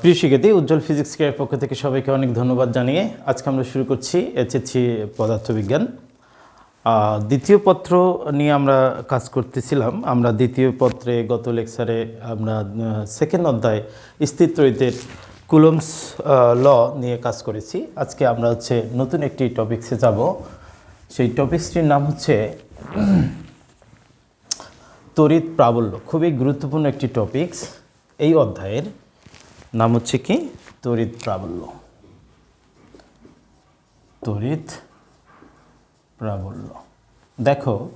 প্রিয় শিক্ষার্থী, উজ্জ্বল physics care পক্ষ থেকে সবাইকে অনেক ধন্যবাদ জানিয়ে আজকে আমরা শুরু করছি এইচএসসি পদার্থবিজ্ঞান। দ্বিতীয় পত্র নিয়ে আমরা কাজ করতেছিলাম। আমরা দ্বিতীয় পত্রে গত লেকচারে আমরা সেকেন্ড অধ্যায় স্থিরতরিতের কুলমস ল নিয়ে কাজ করেছি। আজকে আমরা হচ্ছে নতুন একটি টপিক্সে যাব। সেই টপিক্সটির নাম হচ্ছে তড়িৎ প্রাবল্য। খুবই গুরুত্বপূর্ণ একটি টপিকস এই অধ্যায়ের নাম হচ্ছে কি? তড়িৎ প্রাবল্য। তড়িৎ প্রাবল্য। দেখো,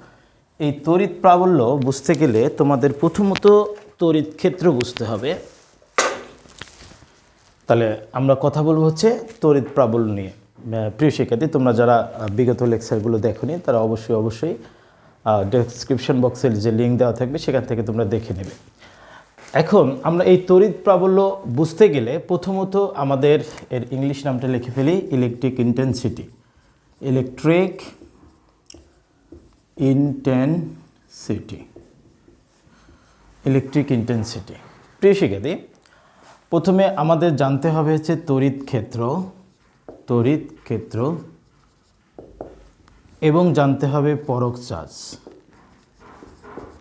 এই তড়িৎ প্রাবল্য বুঝতে গেলে তোমাদের প্রথমত তড়িৎ ক্ষেত্র বুঝতে হবে। তাহলে আমরা কথা বলব হচ্ছে তড়িৎ প্রাবল্য নিয়ে। প্রিয় শিক্ষার্থী, তোমরা যারা বিগত লেকচারগুলো দেখোনি, তারা অবশ্যই অবশ্যই ডেসক্রিপশন বক্সের যে লিঙ্ক দেওয়া থাকবে, সেখান থেকে তোমরা দেখে নেবে। এখন আমরা এই তড়িৎ প্রাবল্য বুঝতে গেলে প্রথমত আমাদের এর ইংলিশ নামটা লিখে ফেলি electric intensity electric intensity electric intensity প্রিয় শিক্ষার্থী, প্রথমে আমাদের জানতে হবে হচ্ছে তড়িৎ ক্ষেত্র তড়িৎ ক্ষেত্র এবং জানতে হবে পরক চার্জ।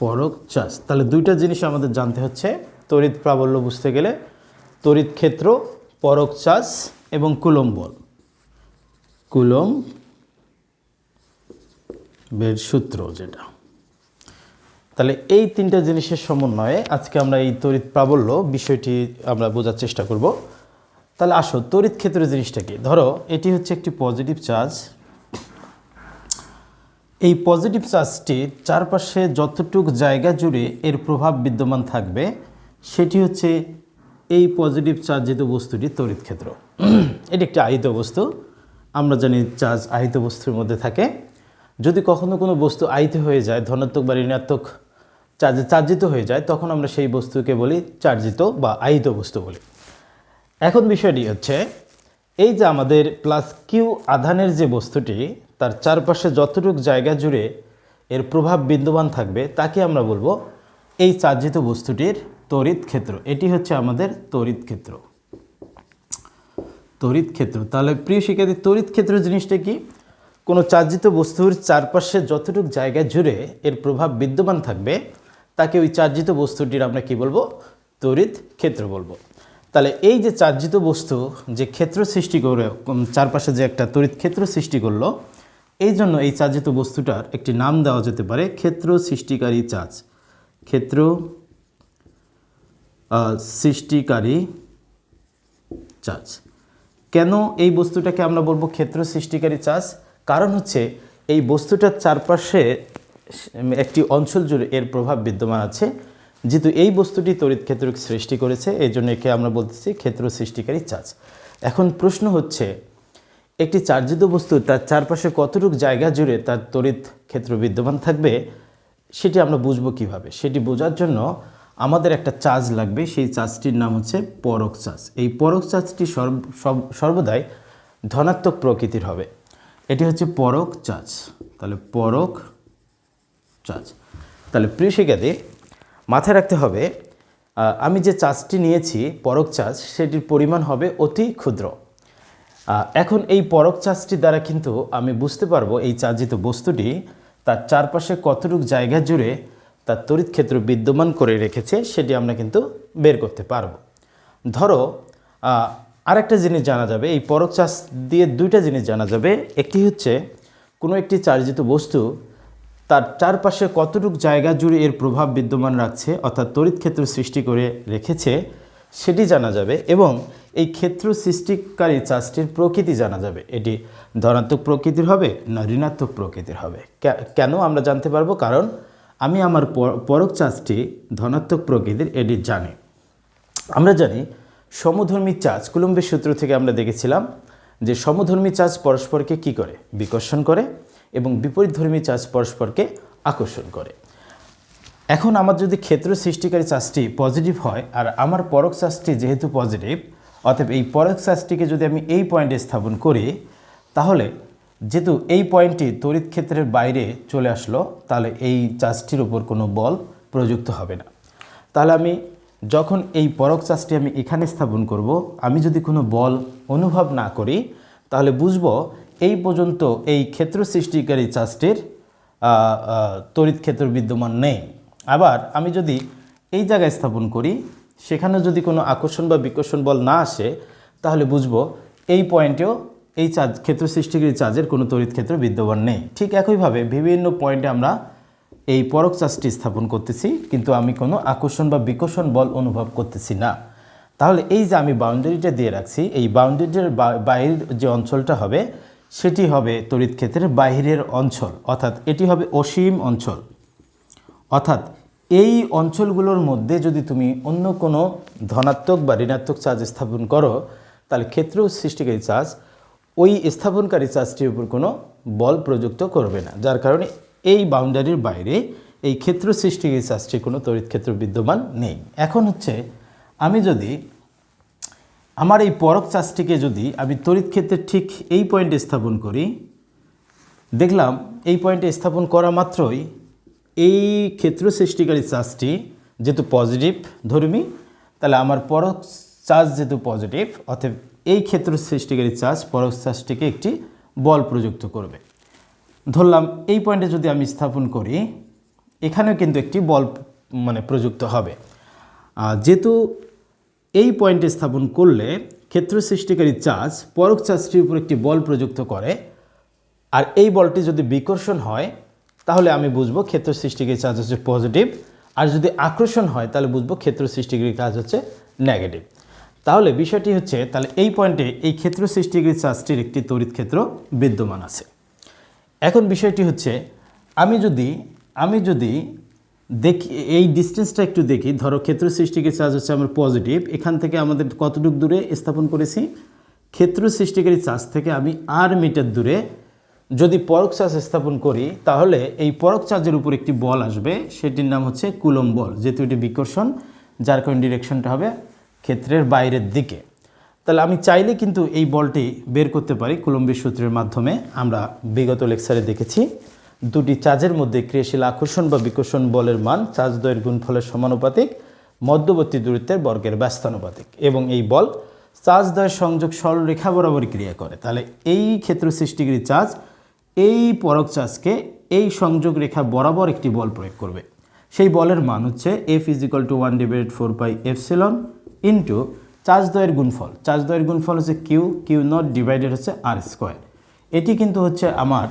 পরক চার্জ তাহলে দুইটা জিনিস আমাদের জানতে হচ্ছে। তড়িৎ প্রাবল্য বুঝতে গেলে তড়িৎ ক্ষেত্র, পরক চার্জ এবং কুলম বল। কুলম বের সূত্র যেটা। তাহলে এই তিনটা জিনিসের সমন্বয়ে আজকে আমরা এই তড়িৎ প্রাবল্য বিষয়টি আমরা বোঝার চেষ্টা করব। তাহলে আসো, তড়িৎ ক্ষেত্র জিনিসটা কি? ধরো, এটি হচ্ছে একটি পজিটিভ চার্জ এই পজিটিভ চার্জটির চারপাশে যতটুক জায়গা জুড়ে এর প্রভাব বিদ্যমান থাকবে, সেটি হচ্ছে এই পজিটিভ চার্জিত বস্তুটি তড়িৎ ক্ষেত্র। এটি একটি আহিত বস্তু, আমরা জানি চার্জ আহিত বস্তুর মধ্যে থাকে। যদি কখনো কোনো বস্তু আহিত হয়ে যায়, ধনাত্মক বা ঋণাত্মক চার্জে চার্জিত হয়ে যায়, তখন আমরা সেই বস্তুকে বলি চার্জিত বা আহিত বস্তু বলি। এখন বিষয়টি হচ্ছে, এই যে আমাদের প্লাস কিউ আধানের যে বস্তুটি তার চারপাশে যতটুক জায়গা জুড়ে এর প্রভাব বিদ্যমান থাকবে, তাকে আমরা বলব এই চার্জিত বস্তুটির তড়িৎ ক্ষেত্র। এটি হচ্ছে আমাদের তড়িৎ ক্ষেত্র। তড়িৎ ক্ষেত্র। তাহলে প্রিয় শিক্ষার্থী, তড়িৎ ক্ষেত্র জিনিসটা কি? কোনো চার্জিত বস্তুর চারপাশে যতটুক জায়গা জুড়ে এর প্রভাব বিদ্যমান থাকবে, তাকে ওই চার্জিত বস্তুটির আমরা কি বলব? তড়িৎ ক্ষেত্র বলব। তাহলে এই যে চার্জিত বস্তু যে ক্ষেত্র সৃষ্টি করে, চারপাশে যে একটা তড়িৎ ক্ষেত্র সৃষ্টি করল এই জন্য এই চার্জিত বস্তুটার একটি নাম দেওয়া যেতে পারে ক্ষেত্র সৃষ্টিকারী চার্জ। ক্ষেত্র সৃষ্টিকারী চার্জ। কেন এই বস্তুটাকে আমরা বলব ক্ষেত্র সৃষ্টিকারী চার্জ? কারণ হচ্ছে এই বস্তুটার চারপাশে একটি অঞ্চল জুড়ে এর প্রভাব বিদ্যমান আছে। যেহেতু এই বস্তুটি তড়িৎ ক্ষেত্র সৃষ্টি করেছে এই জন্য একে আমরা বলতেছি ক্ষেত্র সৃষ্টিকারী চার্জ। এখন প্রশ্ন হচ্ছে একটি চার্জিত বস্তু তার চারপাশে কতটুকু জায়গা জুড়ে তার তড়িৎ ক্ষেত্র বিদ্যমান থাকবে, সেটি আমরা বুঝব কীভাবে? সেটি বোঝার জন্য আমাদের একটা চার্জ লাগবে, সেই চার্জটির নাম হচ্ছে পরক চার্জ। এই পরক চার্জটি সর্ব সর্বদাই ধনাত্মক প্রকৃতির হবে। এটি হচ্ছে পরক চার্জ। তাহলে পরক চার্জ। তাহলে প্রিয় শিক্ষার্থী, মাথায় রাখতে হবে আমি যে চার্জটি নিয়েছি পরক চার্জ, সেটির পরিমাণ হবে অতি ক্ষুদ্র। এখন এই পরক চার্জটি দ্বারা কিন্তু আমি বুঝতে পারব এই চার্জিত বস্তুটি তার চারপাশে কতটুকু জায়গা জুড়ে তার তড়িৎ ক্ষেত্র বিদ্যমান করে রেখেছে সেটি আমরা কিন্তু বের করতে পারব। ধরো আরেকটা জিনিস জানা যাবে, এই পরক চার্জ দিয়ে দুইটা জিনিস জানা যাবে। একটি হচ্ছে, কোনো একটি চার্জিত বস্তু তার চারপাশে কতটুকু জায়গা জুড়ে এর প্রভাব বিদ্যমান রাখছে অর্থাৎ তড়িৎ ক্ষেত্র সৃষ্টি করে রেখেছে সেটি জানা যাবে এবং এই ক্ষেত্র সৃষ্টিকারী চার্জটির প্রকৃতি জানা যাবে। এটি ধনাত্মক প্রকৃতির হবে, না ঋণাত্মক প্রকৃতির হবে। কেন আমরা জানতে পারব? কারণ আমি আমার পর- পরক চার্জটি ধনাত্মক প্রকৃতির, এটি জানি। আমরা জানি সমধর্মী চার্জ কুলম্বের সূত্র থেকে আমরা দেখেছিলাম যে সমধর্মী চার্জ পরস্পরকে কি করে? বিকর্ষণ করে এবং বিপরীতধর্মী চার্জ পরস্পরকে আকর্ষণ করে। এখন আমার যদি ক্ষেত্র সৃষ্টিকারী চার্জটি পজিটিভ হয় আর আমার পরক চার্জটি যেহেতু পজিটিভ অতএব এই পরক চার্জটিকে যদি আমি এই পয়েন্টে স্থাপন করি, তাহলে যেহেতু এই পয়েন্টটি তড়িৎ ক্ষেত্রের বাইরে চলে আসলো, তাহলে এই চার্জটির উপর কোনো বল প্রযুক্ত হবে না। তাহলে আমি যখন এই পরক চার্জটি আমি এখানে স্থাপন করব, আমি যদি কোনো বল অনুভব না করি, তাহলে বুঝব এই পর্যন্ত এই ক্ষেত্র সৃষ্টিকারী চার্জটির তড়িৎ ক্ষেত্র বিদ্যমান নেই। আবার আমি যদি এই জায়গায় স্থাপন করি, সেখানে যদি কোনো আকর্ষণ বা বিকর্ষণ বল না আসে, তাহলে বুঝব এই পয়েন্টেও এই চার্জ ক্ষেত্র সৃষ্টিকারী চার্জের কোনো তড়িৎ ক্ষেত্র বিদ্যমান নেই। ঠিক একইভাবে বিভিন্ন পয়েন্টে আমরা এই পরক চার্জটি স্থাপন করতেছি, কিন্তু আমি কোনো আকর্ষণ বা বিকর্ষণ বল অনুভব করতেছি না। তাহলে এই যে আমি বাউন্ডারিটা দিয়ে রাখছি, এই বাউন্ডারিটার বাইরের যে অঞ্চলটা হবে, সেটি হবে তড়িৎ ক্ষেত্রের বাইরের অঞ্চল, অর্থাৎ এটি হবে অসীম অঞ্চল। অর্থাৎ এই অঞ্চলগুলোর মধ্যে যদি তুমি অন্য কোনো ধনাত্মক বা ঋণাত্মক চার্জ স্থাপন করো, তাহলে ক্ষেত্র সৃষ্টিকারী চার্জ ওই স্থাপনকারী চার্জটির উপর কোনো বল প্রযুক্ত করবে না। যার কারণে এই বাউন্ডারির বাইরে এই ক্ষেত্র সৃষ্টিকারী চার্জটি কোনো তড়িৎ ক্ষেত্র বিদ্যমান নেই। এখন হচ্ছে আমি যদি আমার এই পরক চার্জটিকে যদি আমি তড়িৎ ক্ষেত্রের ঠিক এই পয়েন্টে স্থাপন করি, দেখলাম এই পয়েন্টে স্থাপন করা মাত্রই এই ক্ষেত্র সৃষ্টিকারী চার্জটি যেহেতু পজিটিভ ধর্মী, তাহলে আমার পরক চার্জ যেহেতু পজিটিভ অতএব এই ক্ষেত্র সৃষ্টিকারী চার্জ পরক চার্জটিকে একটি বল প্রযুক্ত করবে। ধরলাম এই পয়েন্টে যদি আমি স্থাপন করি, এখানেও কিন্তু একটি বল মানে প্রযুক্ত হবে। যেহেতু এই পয়েন্টে স্থাপন করলে ক্ষেত্র সৃষ্টিকারী চার্জ পরক চার্জটির উপর একটি বল প্রযুক্ত করে, আর এই বলটি যদি বিকর্ষণ হয় তাহলে আমি বুঝব ক্ষেত্র সৃষ্টিকারী চার্জ হচ্ছে পজিটিভ আর যদি আকর্ষণ হয়, তাহলে বুঝব ক্ষেত্র সৃষ্টিকারী কাজ হচ্ছে নেগেটিভ তাহলে বিষয়টি হচ্ছে, তাহলে এই পয়েন্টে এই ক্ষেত্র সৃষ্টিকারী চার্জটির একটি তড়িৎ ক্ষেত্র বিদ্যমান আছে। এখন বিষয়টি হচ্ছে, আমি যদি আমি যদি দেখি, এই ডিস্টেন্সটা একটু দেখি, ধরো ক্ষেত্র সৃষ্টিকারী চার্জ হচ্ছে আমার পজিটিভ এখান থেকে আমাদের কতটুকু দূরে স্থাপন করেছি? ক্ষেত্র সৃষ্টিকারী চার্জ থেকে আমি আর মিটার দূরে যদি পরক চার্জ স্থাপন করি, তাহলে এই পরক চার্জের উপর একটি বল আসবে। সেটির নাম হচ্ছে কুলম বল, যেহেতু এটি বিকর্ষণ, যার কারণে ডিরেকশনটা হবে ক্ষেত্রের বাইরের দিকে। তাহলে আমি চাইলে কিন্তু এই বলটি বের করতে পারি কুলম্বের সূত্রের মাধ্যমে। আমরা বিগত লেকচারে দেখেছি, দুটি চার্জের মধ্যে ক্রিয়াশীল আকর্ষণ বা বিকর্ষণ বলের মান চার্জ দ্বয়ের গুণফলের সমানুপাতিক, মধ্যবর্তী দূরত্বের বর্গের ব্যস্তানুপাতিক, এবং এই বল চার্জ দ্বয়ের সংযোগ সরলরেখা বরাবর ক্রিয়া করে। তাহলে এই ক্ষেত্র সৃষ্টিকারী চার্জ এই পরক চার্জকে এই সংযোগ রেখা বরাবর একটি বল প্রয়োগ করবে। সেই বলের মান হচ্ছে F is equal to one divide four pi epsilon into charge দ্বয়ের গুণফল। চার্জ দ্বয়ের গুণফল হচ্ছে কিউ কিউ নট ডিভাইডেড হচ্ছে আর স্কোয়ার এটি কিন্তু হচ্ছে আমার,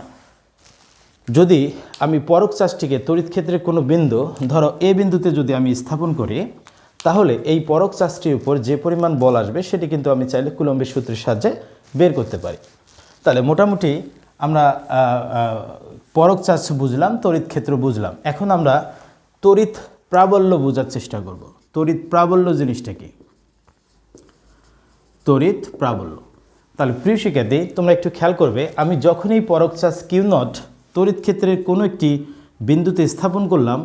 যদি আমি পরক চার্জটিকে তড়িৎ ক্ষেত্রের কোনো বিন্দু, ধরো এ বিন্দুতে যদি আমি স্থাপন করি, তাহলে এই পরক চার্জটির উপর যে পরিমাণ বল আসবে, সেটি কিন্তু আমি চাইলে কুলম্বের সূত্রের সাহায্যে বের করতে পারি। তাহলে মোটামুটি আমরা পরক চার্জ বুঝলাম, তড়িৎ ক্ষেত্র বুঝলাম। এখন আমরা তড়িৎ প্রাবল্য বোঝার চেষ্টা করব। তড়িৎ প্রাবল্য জিনিসটা কি? তড়িৎ প্রাবল্য। তাহলে প্রিয় শিক্ষার্থী, তোমরা একটু খেয়াল করবে, আমি যখনই পরক চার্জ কিউ নট তড়িৎ ক্ষেত্রের কোনো একটি বিন্দুতে স্থাপন করলাম,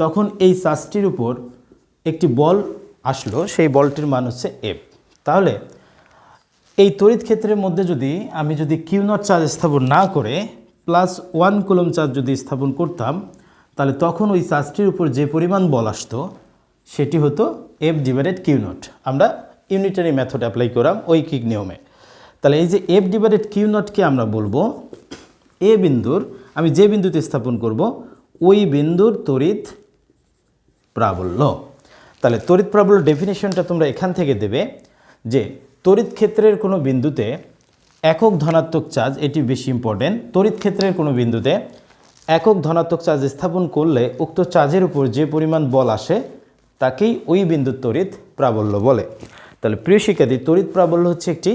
তখন এই চার্জটির উপর একটি বল আসলো, সেই বলটির মান হচ্ছে এফ তাহলে এই তড়িৎ ক্ষেত্রের মধ্যে যদি আমি যদি কিউ নট চার্জ স্থাপন না করে প্লাস ওয়ান কুলম চার্জ যদি স্থাপন করতাম, তাহলে তখন ওই চার্জটির উপর যে পরিমাণ বল আসতো, সেটি হতো এফ ডিভাইডেড কিউ নট। আমরা ইউনিটারি মেথড অ্যাপ্লাই করাম ওই কিক নিয়মে। তাহলে এই যে এফ ডিভাইডেড কিউ নটকে আমরা বলব, এ বিন্দুর, আমি যে বিন্দুতে স্থাপন করব, ওই বিন্দুর তড়িৎ প্রাবল্য। তাহলে তড়িৎ প্রাবল্য ডেফিনেশনটা তোমরা এখান থেকে দেবে যে তড়িৎ ক্ষেত্রের কোনো বিন্দুতে একক ধনাত্মক চার্জ এটি বেশি ইম্পর্টেন্ট তড়িৎ ক্ষেত্রের কোনো বিন্দুতে একক ধনাত্মক চার্জ স্থাপন করলে উক্ত চার্জের উপর যে পরিমাণ বল আসে, তাকেই ওই বিন্দুর তড়িৎ প্রাবল্য বলে। তাহলে প্রিয় শিক্ষার্থী, তড়িৎ প্রাবল্য হচ্ছে একটি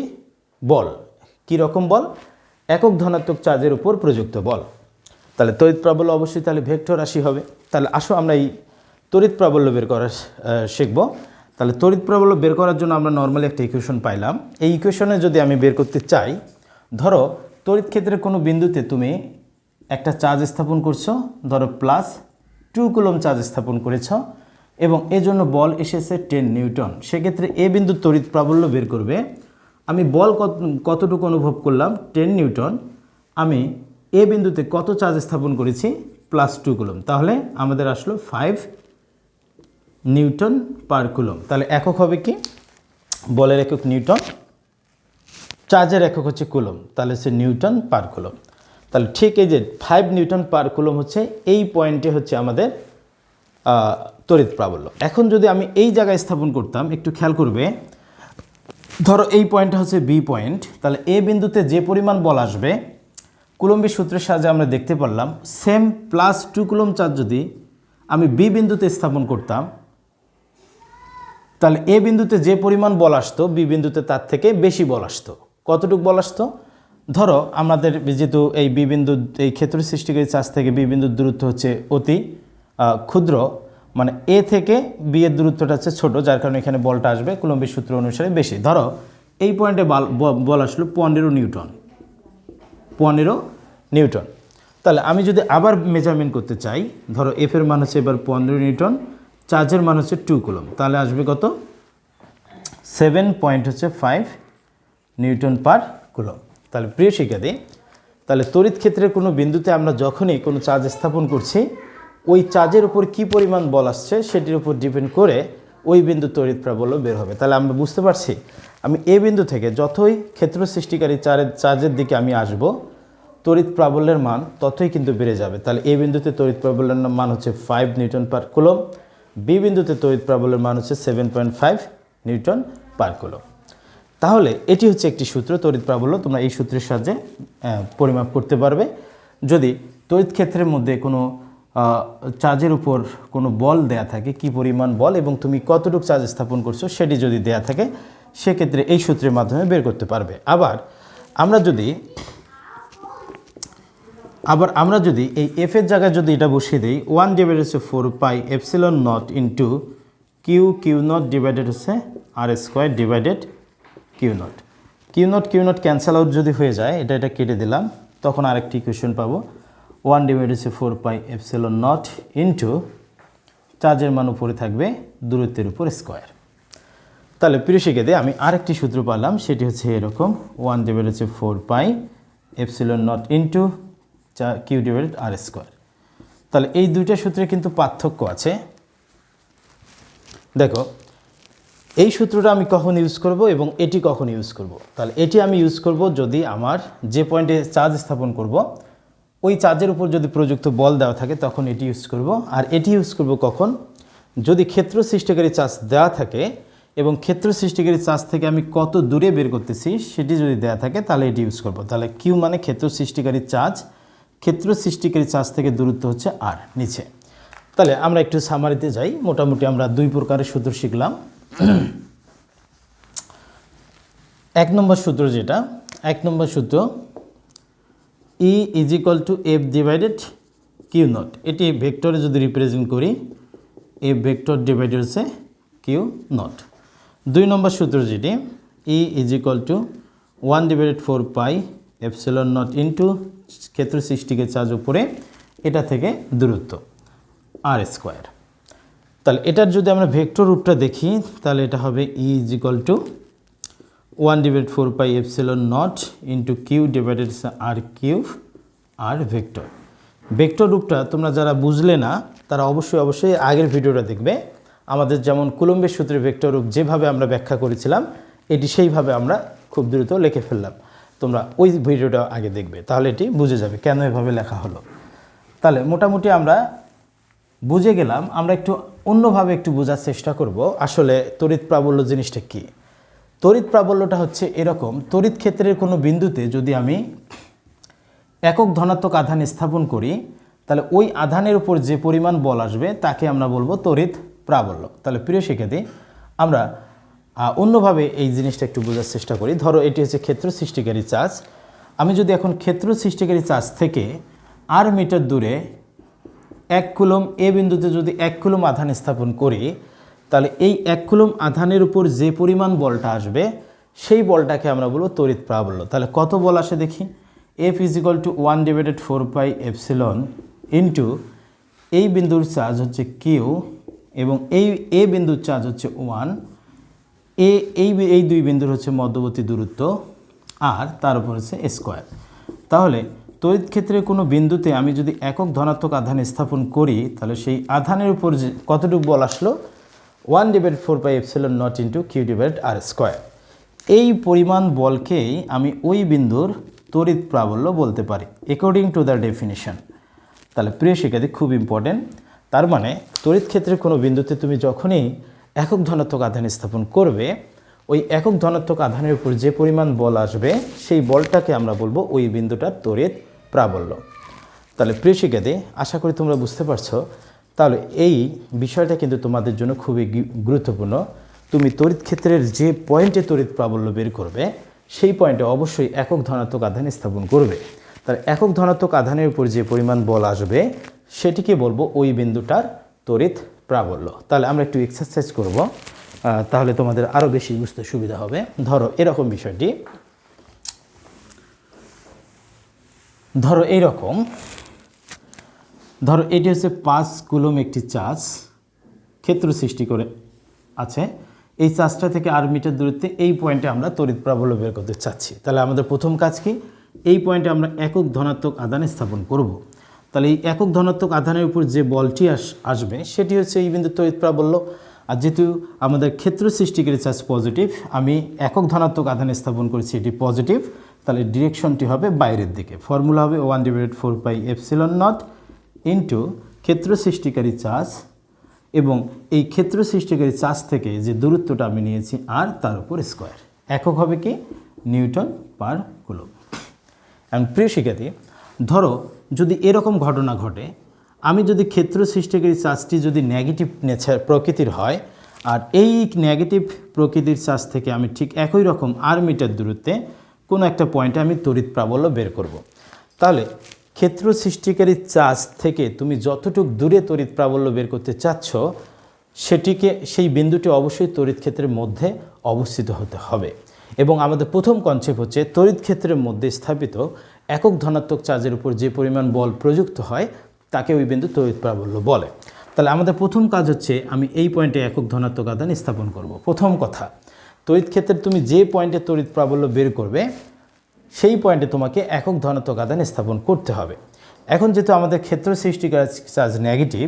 বল। কি রকম বল? একক ধনাত্মক চার্জের উপর প্রযুক্ত বল। তাহলে তড়িৎ প্রাবল্য অবশ্যই তাহলে ভেক্টর রাশি হবে। তাহলে আসো আমরা এই তড়িৎ প্রাবল্য বের করা শিখব। তাহলে তড়িৎ প্রাবল্য বের করার জন্য আমরা নর্মালি একটা ইকুয়েশন পাইলাম। এই ইকুয়েশনে যদি আমি বের করতে চাই, ধরো তড়িৎ ক্ষেত্রের কোনো বিন্দুতে তুমি একটা চার্জ স্থাপন করছ, ধরো প্লাস টু কুলম চার্জ স্থাপন করেছ, এবং এজন্য বল এসেছে টেন নিউটন। সেক্ষেত্রে এ বিন্দু তড়িৎ প্রাবল্য বের করবে। আমি বল কত, কতটুকু অনুভব করলাম? Ten newton. আমি এ বিন্দুতে কত চার্জ স্থাপন করেছি? প্লাস টু কুলম তাহলে আমাদের আসলো ফাইভ নিউটন পার কুলম। তাহলে একক হবে কি? বলের একক নিউটন, চার্জের একক হচ্ছে কুলম, তাহলে সে নিউটন পার কুলম। তাহলে ঠিক এই যে ফাইভ নিউটন পার কুলম হচ্ছে, এই পয়েন্টে হচ্ছে আমাদের তড়িৎ প্রাবল্য। এখন যদি আমি এই জায়গায় স্থাপন করতাম, একটু খেয়াল করবে, ধরো এই পয়েন্টটা হচ্ছে বি পয়েন্ট তাহলে এ বিন্দুতে যে পরিমাণ বল আসবে কুলম্বি সূত্রের সাহায্যে আমরা দেখতে পারলাম same plus two coulomb charge যদি আমি বি বিন্দুতে স্থাপন করতাম তাহলে এ বিন্দুতে যে পরিমাণ বল আসতো, বি বিন্দুতে তার থেকে বেশি বল আসতো। কতটুকু বল আসতো? ধরো, আমাদের যেহেতু এই বি বিন্দু, এই ক্ষেত্র সৃষ্টিকারী চার্জ থেকে বি বিন্দুর দূরত্ব হচ্ছে অতি ক্ষুদ্র মানে এ থেকে বি এর দূরত্বটা হচ্ছে ছোটো, যার কারণে এখানে বলটা আসবে কুলম্বের সূত্র অনুসারে বেশি। ধরো, এই পয়েন্টে বাল- আসলো পনেরো নিউটন। পনেরো নিউটন। তাহলে আমি যদি আবার মেজারমেন্ট করতে চাই, ধরো এফের মান হচ্ছে এবার পনেরো নিউটন চার্জের মান হচ্ছে টু কুলম। তাহলে আসবে কত? সেভেন পয়েন্ট হচ্ছে ফাইভ নিউটন পার কুলম। তাহলে প্রিয় শিক্ষার্থী, তাহলে তড়িৎ ক্ষেত্রের কোনো বিন্দুতে আমরা যখনই কোনো চার্জ স্থাপন করছি, ওই চার্জের উপর কি পরিমাণ বল আসছে সেটির উপর ডিপেন্ড করে ওই বিন্দু তড়িৎ প্রাবল্য বের হবে। তাহলে আমরা বুঝতে পারছি, আমি এ বিন্দু থেকে যতই ক্ষেত্র সৃষ্টিকারী চারের চার্জের দিকে আমি আসব, তড়িৎ প্রাবল্যের মান ততই কিন্তু বেড়ে যাবে। তাহলে এ বিন্দুতে তড়িৎ প্রাবল্যের মান হচ্ছে five newton per coulomb. B বিন্দুতে তড়িৎ প্রাবল্যের মান হচ্ছে seven point five newton per coulomb. তাহলে এটি হচ্ছে একটি সূত্র, তড়িৎ প্রাবল্য তোমরা এই সূত্রের সাহায্যে পরিমাপ করতে পারবে। যদি তড়িৎ ক্ষেত্রের মধ্যে কোনো চার্জের উপর কোনো বল দেয়া থাকে, কি পরিমাণ বল এবং তুমি কতটুকু চার্জ স্থাপন করছ, সেটি যদি দেয়া থাকে, সেক্ষেত্রে এই সূত্রের মাধ্যমে বের করতে পারবে। আবার আমরা যদি আবার আমরা যদি এই এফ এর জায়গায় যদি এটা বসিয়ে দিই ওয়ান ডিভাইডেড হচ্ছে four pi epsilon not into q q not divided হচ্ছে r square divided q not q not q not cancel out যদি হয়ে যায়, এটা এটা কেটে দিলাম, তখন আরেকটি ইকুয়েশন পাবো। ওয়ান ডিভাইড হচ্ছে four pi epsilon not into চার্জের মান উপরে থাকবে দূরত্বের উপর স্কোয়ার তাহলে প্রিয় শিখেদে আমি আরেকটি সূত্র পালাম, সেটি হচ্ছে এরকম ওয়ান ডিভাইড হচ্ছে four pi epsilon not into q divided r square. তাহলে এই দুইটা সূত্রে কিন্তু পার্থক্য আছে। দেখো, এই সূত্রটা আমি কখন ইউজ করব এবং এটি কখন ইউজ করব? তাহলে এটি আমি ইউজ করব যদি আমার যে পয়েন্টে চার্জ স্থাপন করব, ওই চার্জের উপর যদি প্রযুক্ত বল দেওয়া থাকে, তখন এটি ইউজ করব। আর এটি ইউজ করব কখন? যদি ক্ষেত্র সৃষ্টিকারী চার্জ দেওয়া থাকে এবং ক্ষেত্র সৃষ্টিকারী চার্জ থেকে আমি কত দূরে বের করতেছি, সেটি যদি দেওয়া থাকে, তাহলে এটি ইউজ করব। তাহলে কিউ মানে ক্ষেত্র সৃষ্টিকারী চার্জ ক্ষেত্র সৃষ্টিকারী চার্জ থেকে দূরত্ব হচ্ছে আর নিচে। তাহলে আমরা একটু সামারিতে যাই। মোটামুটি আমরা দুই প্রকারের সূত্র শিখলাম। এক নম্বর সূত্র যেটা, এক নম্বর সূত্র E is equal to F divided Q naught এটি ভেক্টরে যদি রিপ্রেজেন্ট করি এফ ভেক্টর ডিভাইডেড হচ্ছে কিউ নট দুই নম্বর সূত্র যেটি E is equal to one divided four pi epsilon naught into ক্ষেত্র সৃষ্টিকে চার্জ উপরে, এটা থেকে দূরত্ব আর স্কোয়ার। তাহলে এটার যদি আমরা ভেক্টর রূপটা দেখি, তাহলে এটা হবে E is equal to one divide four pi epsilon naught into Q divided R cube R vector vector রূপটা তোমরা যারা বুঝলে না, তারা অবশ্যই অবশ্যই আগের ভিডিওটা দেখবে। আমাদের যেমন কুলম্বের সূত্রে ভেক্টর রূপ যেভাবে আমরা ব্যাখ্যা করেছিলাম, এটি সেইভাবে আমরা খুব দ্রুত লিখে ফেললাম। তোমরা ওই ভিডিওটা আগে দেখবে, তাহলে এটি বুঝে যাবে কেন এভাবে লেখা হলো। তাহলে মোটামুটি আমরা বুঝে গেলাম, আমরা একটু অন্যভাবে একটু বোঝার চেষ্টা করব। আসলে তড়িৎ প্রাবল্য জিনিসটা কী? তড়িৎ প্রাবল্যটা হচ্ছে এরকম, তড়িৎ ক্ষেত্রের কোনো বিন্দুতে যদি আমি একক ধনাত্মক আধান স্থাপন করি, তাহলে ওই আধানের উপর যে পরিমাণ বল আসবে, তাকে আমরা বলব তড়িৎ প্রাবল্য। তাহলে প্রিয় শিক্ষার্থী, আমরা অন্যভাবে এই জিনিসটা একটু বোঝার চেষ্টা করি। ধরো, এটি হচ্ছে ক্ষেত্র সৃষ্টিকারী চার্জ। আমি যদি এখন ক্ষেত্র সৃষ্টিকারী চার্জ থেকে আর মিটার দূরে এক কুলম এ বিন্দুতে যদি এক কুলম আধান স্থাপন করি, তাহলে এই এক কুলম আধানের উপর যে পরিমাণ বলটা আসবে, সেই বলটাকে আমরা বলব তড়িৎ প্রাবল্য। তাহলে কত বল আসে দেখি? F is to one divided four pi epsilon into এই বিন্দুর চার্জ হচ্ছে কিউ এবং এই, এ বিন্দুর চার্জ হচ্ছে ওয়ান এ, এই এই দুই বিন্দুর হচ্ছে মধ্যবর্তী দূরত্ব, আর তার উপর হচ্ছে স্কোয়ার তাহলে তড়িৎ ক্ষেত্রে কোনো বিন্দুতে আমি যদি একক ধনাত্মক আধান স্থাপন করি, তাহলে সেই আধানের উপর যে কতটুকু বল আসলো? One divide four pi epsilon naught into Q divide R square এই পরিমাণ বলকেই আমি ওই বিন্দুর তড়িৎ প্রাবল্য বলতে পারি অ্যাকর্ডিং টু দ্য ডেফিনিশন তাহলে প্রিয় শিক্ষার্থী, খুব ইম্পর্টেন্ট তার মানে তড়িৎ ক্ষেত্রে কোনো বিন্দুতে তুমি যখনই একক ধনাত্মক আধান স্থাপন করবে, ওই একক ধনাত্মক আধানের উপর যে পরিমাণ বল আসবে, সেই বলটাকে আমরা বলব ওই বিন্দুটার তড়িৎ প্রাবল্য। তাহলে প্রিয় আশা করি তোমরা বুঝতে পারছ। তাহলে এই বিষয়টা কিন্তু তোমাদের জন্য খুবই গুরুত্বপূর্ণ। তুমি তড়িৎ ক্ষেত্রের যে পয়েন্টে তড়িৎ প্রাবল্য বের করবে, সেই পয়েন্টে অবশ্যই একক ধনাত্মক আধান স্থাপন করবে। তার একক ধনাত্মক আধানের উপর যে পরিমাণ বল আসবে, সেটিকে বলব ওই বিন্দুটার তড়িৎ প্রাবল্য। তাহলে আমরা একটু এক্সারসাইজ করব। তাহলে তোমাদের আরও বেশি বুঝতে সুবিধা হবে। ধরো এরকম বিষয়টি। ধরো এইরকম। ধরো এটি হচ্ছে পাঁচ কুলম একটি চার্জ ক্ষেত্র সৃষ্টি করে আছে। এই চার্জটা থেকে আর মিটার দূরত্বে এই পয়েন্টে আমরা তড়িৎ প্রাবল্য বের করতে চাচ্ছি। তাহলে আমাদের প্রথম কাজ কি? এই পয়েন্টে আমরা একক ধনাত্মক আধান স্থাপন করব। তাহলে এই একক ধনাত্মক আধানের উপর যে বলটি আস, আসবে, সেটি হচ্ছে এই বিন্দু তড়িৎ প্রাবল্য। আর যেহেতু আমাদের ক্ষেত্র সৃষ্টিকারী চার্জ পজিটিভ আমি একক ধনাত্মক আধান স্থাপন করেছি, এটি পজিটিভ তাহলে ডিরেকশনটি হবে বাইরের দিকে। ফর্মুলা হবে one divided four pi epsilon naught into ক্ষেত্র সৃষ্টিকারী চার্জ এবং এই ক্ষেত্র সৃষ্টিকারী চার্জ থেকে যে দূরত্বটা আমি নিয়েছি আর তার উপর স্কোয়ার একক হবে কি? নিউটন পার কুলম এবং প্রিয় শিক্ষার্থী, ধরো যদি এরকম ঘটনা ঘটে, আমি যদি ক্ষেত্র সৃষ্টিকারী চার্জটি যদি নেগেটিভ নেচার প্রকৃতির হয়, আর এই নেগেটিভ প্রকৃতির চার্জ থেকে আমি ঠিক একই রকম আর মিটার দূরত্বে কোনো একটা পয়েন্টে আমি তড়িৎ প্রাবল্য বের করব। তাহলে ক্ষেত্র সৃষ্টিকারী চার্জ থেকে তুমি যতটুকু দূরে তড়িৎ প্রাবল্য বের করতে চাচ্ছ, সেটিকে, সেই বিন্দুটি অবশ্যই তড়িৎ ক্ষেত্রের মধ্যে অবস্থিত হতে হবে এবং আমাদের প্রথম কনসেপ্ট হচ্ছে তড়িৎ ক্ষেত্রের মধ্যে স্থাপিত একক ধনাত্মক চার্জের উপর যে পরিমাণ বল প্রযুক্ত হয়, তাকে ওই বিন্দু তড়িৎ প্রাবল্য বলে। তাহলে আমাদের প্রথম কাজ হচ্ছে, আমি এই পয়েন্টে একক ধনাত্মক আদান স্থাপন করব। প্রথম কথা, তড়িৎ ক্ষেত্রে তুমি যে পয়েন্টে তড়িৎ প্রাবল্য বের করবে, সেই পয়েন্টে তোমাকে একক ধনাত্মক আদান স্থাপন করতে হবে। এখন যেহেতু আমাদের ক্ষেত্র সৃষ্টিকার চার্জ নেগেটিভ,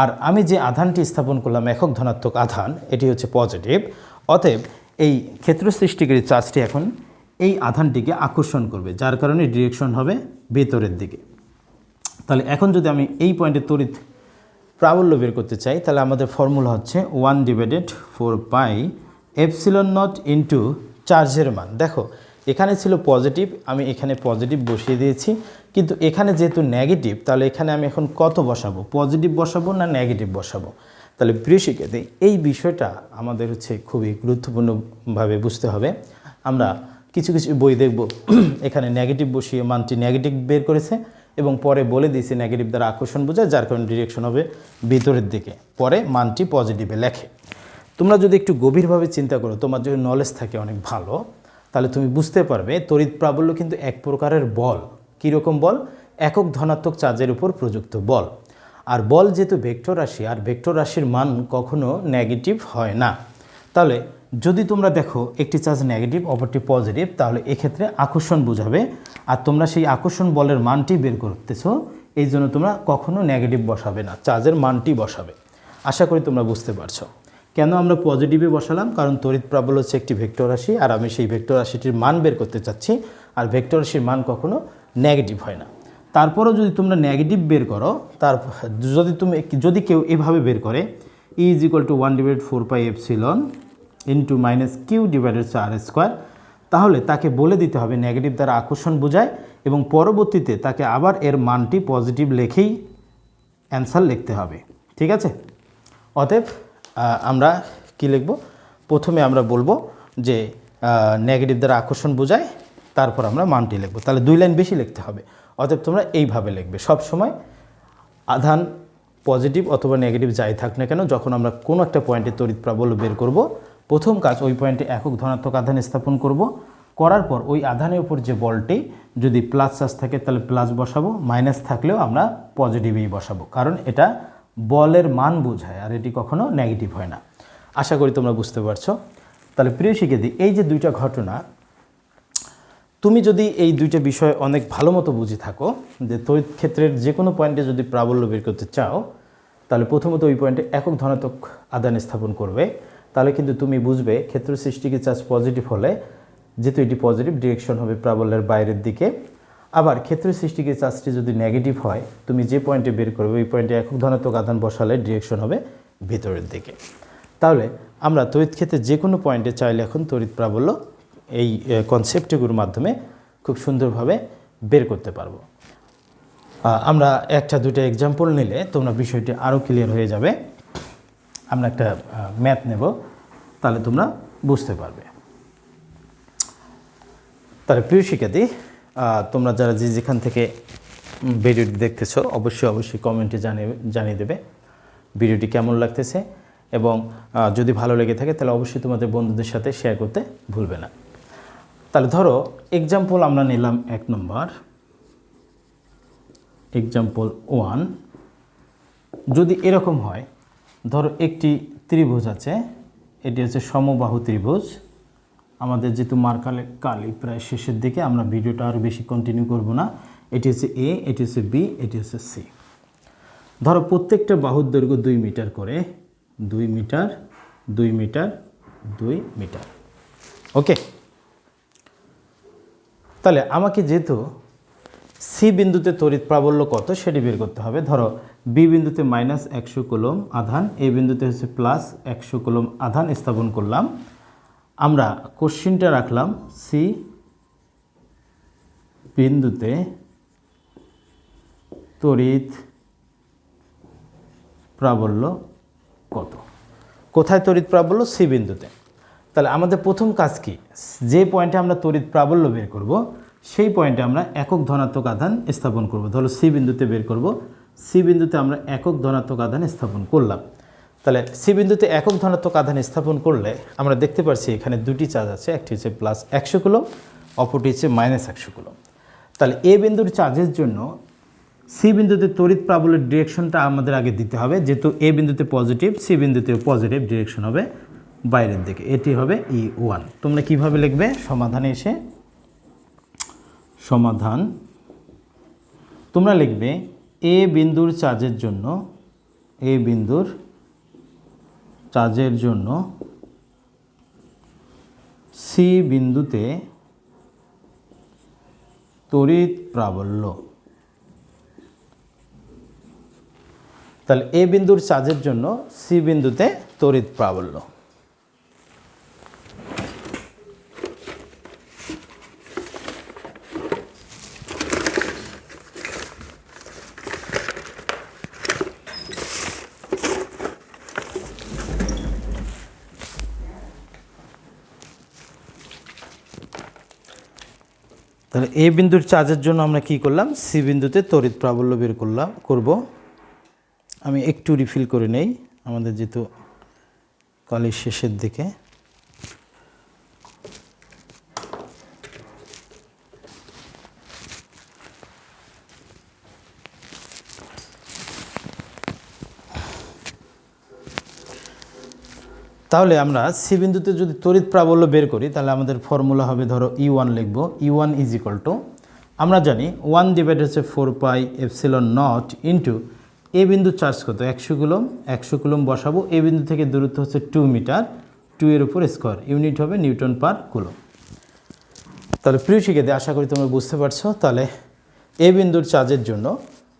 আর আমি যে আধানটি স্থাপন করলাম একক ধনাত্মক আধান, এটি হচ্ছে পজিটিভ, অতএব এই ক্ষেত্র সৃষ্টিকারী চার্জটি এখন এই আধানটিকে আকর্ষণ করবে, যার কারণে ডিরেকশন হবে ভেতরের দিকে। তাহলে এখন যদি আমি এই পয়েন্টে তড়িৎ প্রাবল্য বের করতে চাই, তাহলে আমাদের ফর্মুলা হচ্ছে one divided four pi epsilon naught into চার্জের মান। দেখো, এখানে ছিল পজিটিভ আমি এখানে পজিটিভ বসিয়ে দিয়েছি, কিন্তু এখানে যেহেতু নেগেটিভ তাহলে এখানে আমি এখন কত বসাবো? পজিটিভ বসাবো না নেগেটিভ বসাবো? তাহলে প্রিয় এই বিষয়টা আমাদের হচ্ছে খুবই গুরুত্বপূর্ণভাবে বুঝতে হবে। আমরা কিছু কিছু বই দেখব। এখানে নেগেটিভ বসিয়ে মানটি নেগেটিভ বের করেছে এবং পরে বলে দিয়েছে নেগেটিভ দ্বারা আকর্ষণ বোঝায়, যার কারণে ডিরেকশন হবে ভিতরের দিকে। পরে মানটি পজিটিভে লেখে। তোমরা যদি একটু গভীরভাবে চিন্তা করো, তোমার যদি নলেজ থাকে অনেক ভালো, তাহলে তুমি বুঝতে পারবে তড়িৎ প্রাবল্য কিন্তু এক প্রকারের বল। কীরকম বল? একক ধনাত্মক চার্জের উপর প্রযুক্ত বল। আর বল যেহেতু ভেক্টর রাশি, আর ভেক্টর রাশির মান কখনো নেগেটিভ হয় না। তাহলে যদি তোমরা দেখো একটি চার্জ নেগেটিভ অপরটি পজিটিভ তাহলে এক্ষেত্রে আকর্ষণ বোঝাবে। আর তোমরা সেই আকর্ষণ বলের মানটি বের করতেছো, এই জন্য তোমরা কখনো নেগেটিভ বসাবে না, চার্জের মানটি বসাবে। আশা করি তোমরা বুঝতে পারছ। কেন আমরা পজিটিভে বসালাম? কারণ তড়িৎ প্রাবল্য হচ্ছে একটি ভেক্টর রাশি, আর আমি সেই ভেক্টর রাশিটির মান বের করতে চাচ্ছি, আর ভেক্টর রাশির মান কখনো নেগেটিভ হয় না। তারপরেও যদি তোমরা নেগেটিভ বের করো, তার যদি তুমি, যদি কেউ এভাবে বের করে E is equal to one divide four pi epsilon into minus Q divided R square তাহলে তাকে বলে দিতে হবে নেগেটিভ দ্বারা আকর্ষণ বোঝায় এবং পরবর্তীতে তাকে আবার এর মানটি পজিটিভ লেখেই অ্যান্সার লিখতে হবে। ঠিক আছে? অতএব আমরা কি লিখব? প্রথমে আমরা বলব যে নেগেটিভ দ্বারা আকর্ষণ বোঝায়, তারপর আমরা মানটি লিখব। তাহলে দুই লাইন বেশি লিখতে হবে। অতএব তোমরা এইভাবে লিখবে। সব সময় আধান পজিটিভ অথবা নেগেটিভ যাই থাক না কেন, যখন আমরা কোনো একটা পয়েন্টে তড়িৎ প্রাবল্য বের করব প্রথম কাজ ওই পয়েন্টে একক ধনাত্মক আধান স্থাপন করব। করার পর ওই আধানের উপর যে বলটি, যদি প্লাস চার্জ থাকে তাহলে প্লাস বসাবো মাইনাস থাকলেও আমরা পজিটিভই বসাবো। কারণ এটা বলের মান বোঝায়, আর এটি কখনো নেগেটিভ হয় না। আশা করি তোমরা বুঝতে পারছ। তাহলে প্রিয় শিক্ষার্থী, এই যে দুইটা ঘটনা, তুমি যদি এই দুইটা বিষয় অনেক ভালো মতো বুঝে থাকো, যে তড়িৎ ক্ষেত্রের যে কোনো পয়েন্টে যদি প্রাবল্য বের করতে চাও, তাহলে প্রথমত ওই পয়েন্টে একক ধনাত্মক আদান স্থাপন করবে। তাহলে কিন্তু তুমি বুঝবে ক্ষেত্র সৃষ্টিকে চার্জ পজিটিভ হলে যেহেতু এটি পজিটিভ ডিরেকশন হবে প্রাবল্যের বাইরের দিকে। আবার ক্ষেত্র সৃষ্টিকে চার্জটি যদি নেগেটিভ হয়, তুমি যে পয়েন্টে বের করবে, ওই পয়েন্টে একক ধনাত্মক আধান বসালে ডিরেকশন হবে ভিতরের দিকে। তাহলে আমরা তড়িৎ ক্ষেত্রে যে কোনো পয়েন্টে চাইলে এখন তড়িৎ প্রাবল্য এই কনসেপ্টগুলোর মাধ্যমে খুব সুন্দরভাবে বের করতে পারব। আমরা একটা দুটো এক্সাম্পল নিলে তোমরা বিষয়টি আরও ক্লিয়ার হয়ে যাবে। আমরা একটা ম্যাথ নেব, তাহলে তোমরা বুঝতে পারবে। তাহলে প্রিয় শিক্ষার্থী তোমরা যারা যে যেখান থেকে ভিডিওটি দেখতেছো, অবশ্যই অবশ্যই কমেন্টে জানিয়ে জানিয়ে দেবে ভিডিওটি কেমন লাগতেছে এবং যদি ভালো লেগে থাকে, তাহলে অবশ্যই তোমাদের বন্ধুদের সাথে শেয়ার করতে ভুলবে না। তাহলে ধরো এক্সাম্পল আমরা নিলাম এক নম্বর। এক্সাম্পল ওয়ান যদি এরকম হয় ধরো একটি ত্রিভুজ আছে, এটি হচ্ছে সমবাহু ত্রিভুজ। আমাদের যেহেতু মার্কালে কালি প্রায় শেষের দিকে, আমরা ভিডিওটা আরও বেশি কন্টিনিউ করব না। এটি হচ্ছে এ এটি হচ্ছে বি এটি হচ্ছে সি ধরো প্রত্যেকটা বাহুর দৈর্ঘ্য দুই মিটার করে, দুই মিটার দুই মিটার দুই মিটার। ওকে? তাহলে আমাকে যেহেতু সি বিন্দুতে তড়িৎ প্রাবল্য কত সেটি বের করতে হবে। ধরো, বি বিন্দুতে মাইনাস একশো কুলম আধান, এ বিন্দুতে হচ্ছে প্লাস একশো কুলম আধান স্থাপন করলাম। আমরা কোশ্চিনটা রাখলাম, সি বিন্দুতে তড়িৎ প্রাবল্য কত? কোথায় তড়িৎ প্রাবল্য? সি বিন্দুতে। তাহলে আমাদের প্রথম কাজ কি? যে পয়েন্টে আমরা তড়িৎ প্রাবল্য বের করব সেই পয়েন্টে আমরা একক ধনাত্মক আধান স্থাপন করব। ধরো সি বিন্দুতে বের করব। সি বিন্দুতে আমরা একক ধনাত্মক আধান স্থাপন করলাম। তাহলে সি বিন্দুতে একক ধনাত্মক আধান স্থাপন করলে আমরা দেখতে পাচ্ছি এখানে দুটি চার্জ আছে। একটি হচ্ছে প্লাস একশো কুলম অপরটি হচ্ছে মাইনাস একশো কুলো। তাহলে এ বিন্দুর চার্জের জন্য সি বিন্দুতে তড়িৎ প্রাবল্যের ডিরেকশনটা আমাদের আগে দিতে হবে। যেহেতু এ বিন্দুতে পজিটিভ সি বিন্দুতেও পজিটিভ ডিরেকশন হবে বাইরের দিকে। এটি হবে ই ওয়ান তোমরা কীভাবে লিখবে? সমাধানে এসে সমাধান। তোমরা লিখবে এ বিন্দুর চার্জের জন্য, এ বিন্দুর চার্জের জন্য সি বিন্দুতে তড়িৎ প্রাবল্য। তাহলে এ বিন্দুর চার্জের জন্য সি বিন্দুতে তড়িৎ প্রাবল্য। তাহলে এ বিন্দুর চার্জের জন্য আমরা কি করলাম? সি বিন্দুতে তড়িৎ প্রাবল্য বের করলাম করব। আমি একটু রিফিল করে নেই, আমাদের যেহেতু কলেজ শেষের দিকে। তাহলে আমরা সি বিন্দুতে যদি তড়িৎ প্রাবল্য বের করি, তাহলে আমাদের ফর্মুলা হবে ধরো ই ওয়ান লিখব। E one is equal to আমরা জানি ওয়ান ডিভাইড হচ্ছে four pi epsilon naught into A বিন্দু চার্জ কত? একশো কুলম। একশো কুলম বসাবো। এ বিন্দু থেকে দূরত্ব হচ্ছে টু মিটার টু এর উপর স্কোয়ার ইউনিট হবে নিউটন পার কুলম। তাহলে প্রিয় শিক্ষার্থী, আশা করি তোমরা বুঝতে পারছ। তাহলে এ বিন্দুর চার্জের জন্য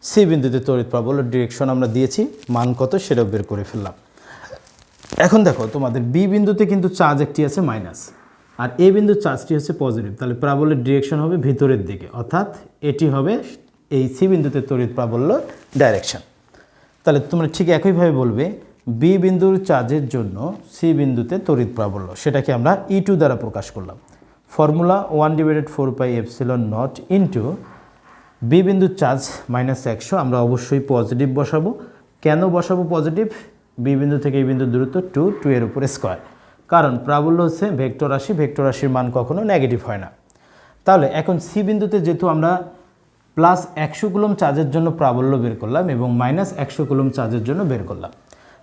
সি বিন্দুতে তড়িৎ প্রাবল্য ডিরেকশন আমরা দিয়েছি। মান কত? সেটাও বের করে ফেললাম। এখন দেখো, তোমাদের বি বিন্দুতে কিন্তু চার্জ একটি আছে মাইনাস আর এ বিন্দুর চার্জটি হচ্ছে পজিটিভ তাহলে প্রাবল্যের ডিরেকশন হবে ভিতরের দিকে, অর্থাৎ এটি হবে এই সি বিন্দুতে তড়িৎ প্রাবল্য ডাইরেকশন তাহলে তোমরা ঠিক একইভাবে বলবে বি বিন্দুর চার্জের জন্য সি বিন্দুতে তড়িৎ প্রাবল্য, সেটাকে আমরা ই টু দ্বারা প্রকাশ করলাম। Formula one divided four pi epsilon naught into B বিন্দুর চার্জ মাইনাস একশো, আমরা অবশ্যই পজিটিভ বসাবো। কেন বসাবো পজিটিভ বি বিন্দু থেকে এই বিন্দুর দূরত্ব টু টু এর উপরে স্কোয়ার। কারণ প্রাবল্য হচ্ছে ভেক্টর রাশি, ভেক্টর রাশির মান কখনো নেগেটিভ হয় না। তাহলে এখন সি বিন্দুতে যেহেতু আমরা প্লাস একশো কুলম চার্জের জন্য প্রাবল্য বের করলাম এবং মাইনাস একশো কুলম চার্জের জন্য বের করলাম।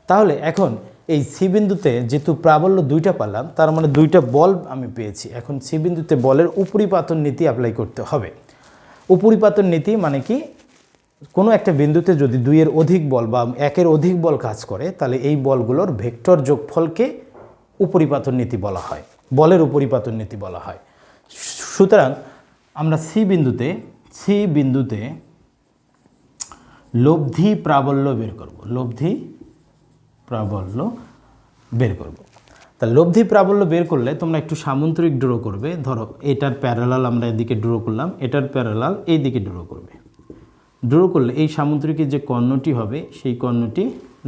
তাহলে এখন এই সি বিন্দুতে যেহেতু প্রাবল্য দুইটা পালাম তার মানে দুইটা বল আমি পেয়েছি। এখন সি বিন্দুতে বলের উপরিপাতন নীতি অ্যাপ্লাই করতে হবে। উপরিপাতন নীতি মানে কি? কোনো একটা বিন্দুতে যদি দুইয়ের অধিক বল বা একের অধিক বল কাজ করে, তাহলে এই বলগুলোর ভেক্টর যোগফলকে উপরিপাতন নীতি বলা হয়, বলের উপরিপাতন নীতি বলা হয়। সুতরাং আমরা সি বিন্দুতে সি বিন্দুতে লব্ধি প্রাবল্য বের করব, লব্ধি প্রাবল্য বের করব। তা লব্ধি প্রাবল্য বের করলে তোমরা একটু সামন্তরিক ড্র করবে, ধরো এটার প্যারালাল আমরা এদিকে ড্র করলাম, এটার প্যারালাল এই দিকে ড্র করবে। ড্র করলে এই সামুদ্রিকের যে কর্ণটি হবে, সেই কর্ণটি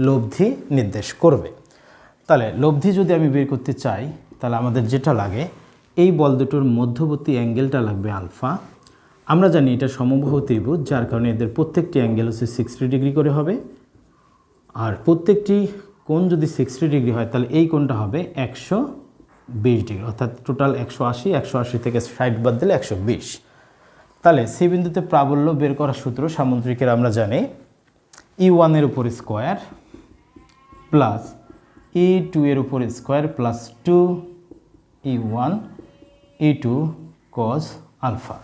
লব্ধি নির্দেশ করবে। তাহলে লব্ধি যদি আমি বের করতে চাই, তাহলে আমাদের যেটা লাগে, এই বল দুটোর মধ্যবর্তী অ্যাঙ্গেলটা লাগবে আলফা। আমরা জানি এটা সমবাহু ত্রিভুজ, যার কারণে এদের প্রত্যেকটি অ্যাঙ্গেল হচ্ছে সিক্সটি ডিগ্রি করে হবে। আর প্রত্যেকটি কোণ যদি সিক্সটি ডিগ্রি হয়, তাহলে এই কোণটা হবে একশো বিশ ডিগ্রি, অর্থাৎ টোটাল একশো আশি একশো আশি থেকে ষাট বাদ দিলে একশো বিশ। তাহলে সি বিন্দুতে প্রাবল্য বের করার সূত্র সামুদ্রিকের আমরা জানি ই ওয়ানের উপর স্কোয়ার প্লাস ই টু এর উপর square plus two E one E two cos alpha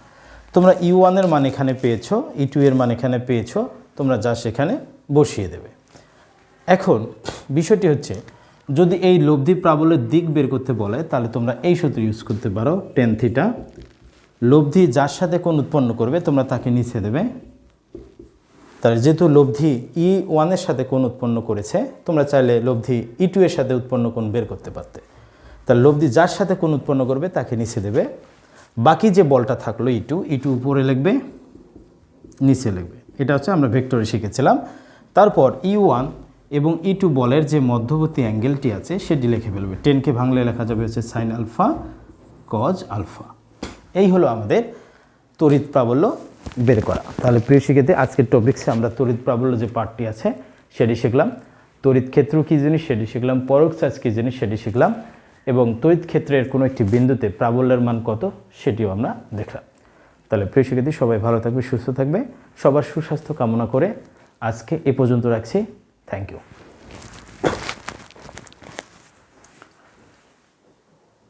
তোমরা ই ওয়ানের মান এখানে পেয়েছ ই টু এর মান এখানে পেয়েছ, তোমরা যা সেখানে বসিয়ে দেবে। এখন বিষয়টি হচ্ছে, যদি এই লব্ধি প্রাবল্যের দিক বের করতে বলে, তাহলে তোমরা এই সূত্র ইউজ করতে পারো টেন থিটা লব্ধি যার সাথে কোন উৎপন্ন করবে, তোমরা তাকে নিচে দেবে। তার যেহেতু লব্ধি ই ওয়ানের সাথে কোন উৎপন্ন করেছে, তোমরা চাইলে লব্ধি ই টু এর সাথে উৎপন্ন কোন বের করতে পারতে। তাহলে লব্ধি যার সাথে কোন উৎপন্ন করবে, তাকে নিচে দেবে। বাকি যে বলটা থাকল ই টু ই টু উপরে লিখবে, নিচে লিখবে। এটা হচ্ছে আমরা ভেক্টরে শিখেছিলাম। তারপর ই ওয়ান এবং ই টু বলের যে মধ্যবর্তী অ্যাঙ্গেলটি আছে, সেটি লিখে ফেলবে। টেনকে ভাঙলে লেখা যাবে হচ্ছে সাইন আলফা কজ আলফা এই হলো আমাদের তড়িৎ প্রাবল্য বের করা। তাহলে প্রিয় শিক্ষার্থী, আজকের টপিক্সে আমরা তড়িৎ প্রাবল্য যে পার্টটি আছে, সেটি শিখলাম। তড়িৎ ক্ষেত্র কী জিনিস, সেটি শিখলাম। পরোক্ষ চার্জ কী জিনিস, সেটি শিখলাম। এবং তড়িৎ ক্ষেত্রের কোনো একটি বিন্দুতে প্রাবল্যের মান কত, সেটিও আমরা দেখলাম। তাহলে প্রিয় শিক্ষার্থী, সবাই ভালো থাকবে, সুস্থ থাকবে। সবার সুস্বাস্থ্য কামনা করে আজকে এ পর্যন্ত রাখছি। Thank you